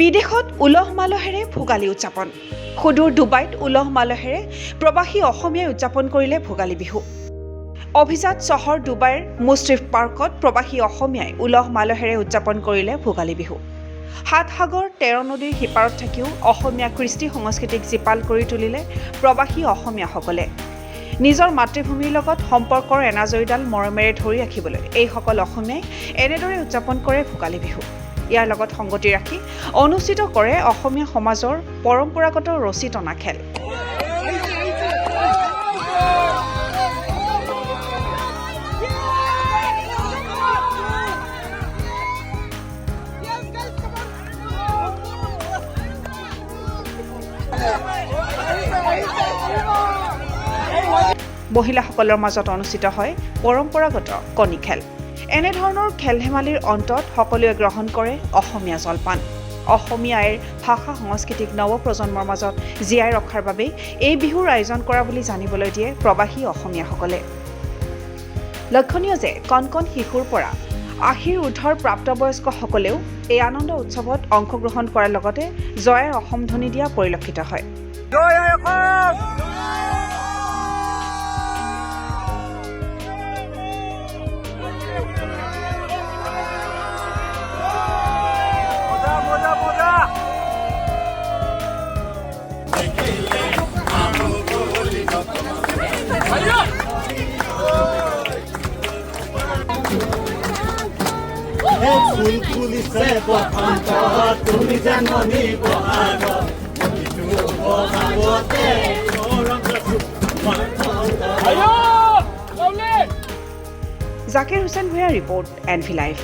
বিদেশত উলহ মালহেৰে ভোগালী উদযাপন। সুদূৰ ডুবাইত উলহ মালহেৰে প্ৰৱাসী অসমীয়াই উদযাপন কৰিলে ভোগালী বিহু। অভিজাত চহৰ ডুবাইৰ মুশ্ৰিফ পাৰ্কত প্ৰৱাসী অসমীয়াই উলহ মালহেৰে উদযাপন কৰিলে ভোগালী বিহু। হাতসাগৰ তেৰ নদীৰ সিপাৰত থাকিও অসমীয়া কৃষ্টি সংস্কৃতিক জীপাল কৰি তুলিলে প্ৰৱাসী অসমীয়াসকলে। নিজৰ মাতৃভূমিৰ লগত সম্পৰ্কৰ এনাজৰীডাল মৰমেৰে ধৰি ৰাখিবলৈ এইসকল অসমীয়াই এনেদৰে উদযাপন কৰে ভোগালী বিহু। ইয়াৰ লগত সংগতি ৰাখি অনুষ্ঠিত কৰে অসমীয়া সমাজৰ পৰম্পৰাগত ৰছী টনা খেল। মহিলাসকলৰ মাজত অনুষ্ঠিত হয় পৰম্পৰাগত কণী খেল। এনেধৰণৰ খেল ধেমালিৰ অন্তত সকলোৱে গ্ৰহণ কৰে অসমীয়া জলপান। অসমীয়া আইৰ ভাষা সংস্কৃতিক নৱপ্ৰজন্মৰ মাজত জীয়াই ৰখাৰ বাবেই এই বিহুৰ আয়োজন কৰা বুলি জানিবলৈ দিয়ে প্ৰৱাসী অসমীয়াসকলে। লক্ষণীয় যে কণ কণ শিশুৰ পৰা আশীৰ ঊৰ্ধৰ প্ৰাপ্তবয়স্কসকলেও এই আনন্দ উৎসৱত অংশগ্ৰহণ কৰাৰ লগতে জয়ে অসম ধ্বনি দিয়া পৰিলক্ষিত হয়। হে ফুল পুলিশে বসন্ত তুমি যে মনি Bohag Zakir Hossain Bhuyan report NV life